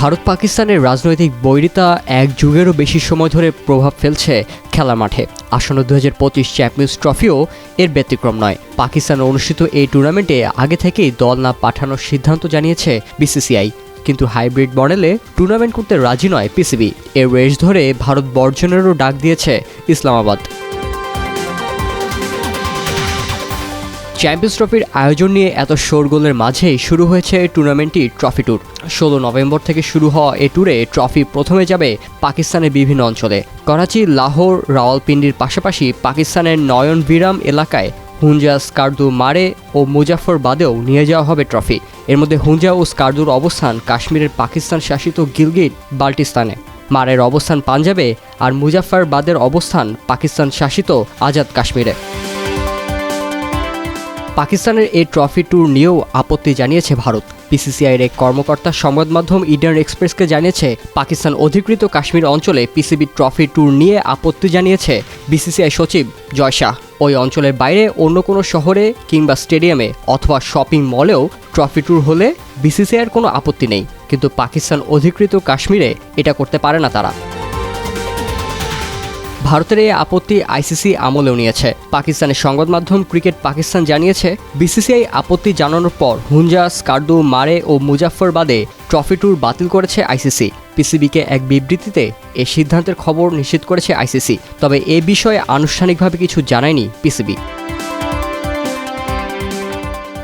ভারত পাকিস্তানের রাজনৈতিক বৈরিতা এক যুগেরও বেশি সময় ধরে প্রভাব ফেলছে খেলার মাঠে। আসন্ন দু হাজার পঁচিশ চ্যাম্পিয়ন্স ট্রফিও এর ব্যতিক্রম নয়। পাকিস্তানে অনুষ্ঠিত এই টুর্নামেন্টে আগে থেকেই দল না পাঠানোর সিদ্ধান্ত জানিয়েছে বিসিসিআই। কিন্তু হাইব্রিড মডেলে টুর্নামেন্ট করতে রাজি নয় পিসিবি। এর রেশ ধরে ভারত বর্জনেরও ডাক দিয়েছে ইসলামাবাদ। চ্যাম্পিয়ন্স ট্রফির আয়োজন নিয়ে এত শোরগোলের মাঝেই শুরু হয়েছে টুর্নামেন্টটি ট্রফি ট্যুর। ষোলো নভেম্বর থেকে শুরু হওয়া এ ট্যুরে ট্রফি প্রথমে যাবে পাকিস্তানের বিভিন্ন অঞ্চলে। করাচি, লাহোর, রাওয়ালপিন্ডির পাশাপাশি পাকিস্তানের নয়ন বিরাম এলাকায় হুঞ্জা স্কার্দু মারে ও মুজাফরবাদেও নিয়ে যাওয়া হবে ট্রফি। এর মধ্যে হুঞ্জা ও স্কার্দুর অবস্থান কাশ্মীরের পাকিস্তান শাসিত গিলগিট, বাল্টিস্তানে। মারের অবস্থান পাঞ্জাবে আর মুজাফরবাদের অবস্থান পাকিস্তান শাসিত আজাদ কাশ্মীরে। পাকিস্তানের এই ট্রফি ট্যুর নিয়েও আপত্তি জানিয়েছে ভারত। পিসিসিআইয়ের এক কর্মকর্তা সংবাদ মাধ্যম ইন্ডিয়ান এক্সপ্রেসকে জানিয়েছে, পাকিস্তান অধিকৃত কাশ্মীর অঞ্চলে পিসিবি ট্রফি ট্যুর নিয়ে আপত্তি জানিয়েছে বিসিসিআই সচিব জয় শাহ। ওই অঞ্চলের বাইরে অন্য কোনো শহরে কিংবা স্টেডিয়ামে অথবা শপিং মলেও ট্রফি ট্যুর হলে বিসিসিআইয়ের কোনো আপত্তি নেই। কিন্তু পাকিস্তান অধিকৃত কাশ্মীরে এটা করতে পারে না তারা। ভারতের এই আপত্তি আইসিসি আমলেও নিয়েছে। পাকিস্তানের সংবাদ মাধ্যম ক্রিকেট পাকিস্তান জানিয়েছে, বিসিসিআই আপত্তি জানানোর পর হুঞ্জা স্কার্দু মারে ও মুজাফরবাদে ট্রফি ট্যুর বাতিল করেছে আইসিসি। পিসিবিকে এক বিবৃতিতে এ সিদ্ধান্তের খবর নিশ্চিত করেছে আইসিসি, তবে এ বিষয়ে আনুষ্ঠানিকভাবে কিছু জানায়নি পিসিবি।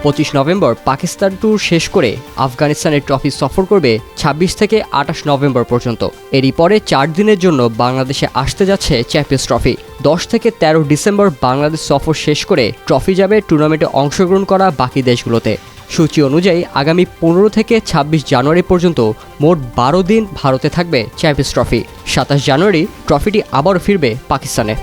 পঁচিশ নভেম্বর পাকিস্তান ট্যুর শেষ করে আফগানিস্তানের ট্রফি সফর করবে ২৬ থেকে আঠাশ নভেম্বর পর্যন্ত। এরই পরে চার দিনের জন্য বাংলাদেশে আসতে যাচ্ছে চ্যাম্পিয়ন্স ট্রফি দশ থেকে ১৩ ডিসেম্বর বাংলাদেশ সফর শেষ করে ট্রফি যাবে টুর্নামেন্টে অংশগ্রহণ করা বাকি দেশগুলোতে। সূচি অনুযায়ী আগামী পনেরো থেকে ২৬ জানুয়ারি পর্যন্ত মোট বারো দিন ভারতে থাকবে চ্যাম্পিয়ন্স ট্রফি সাতাশ জানুয়ারি ট্রফিটি আবারও ফিরবে পাকিস্তানে।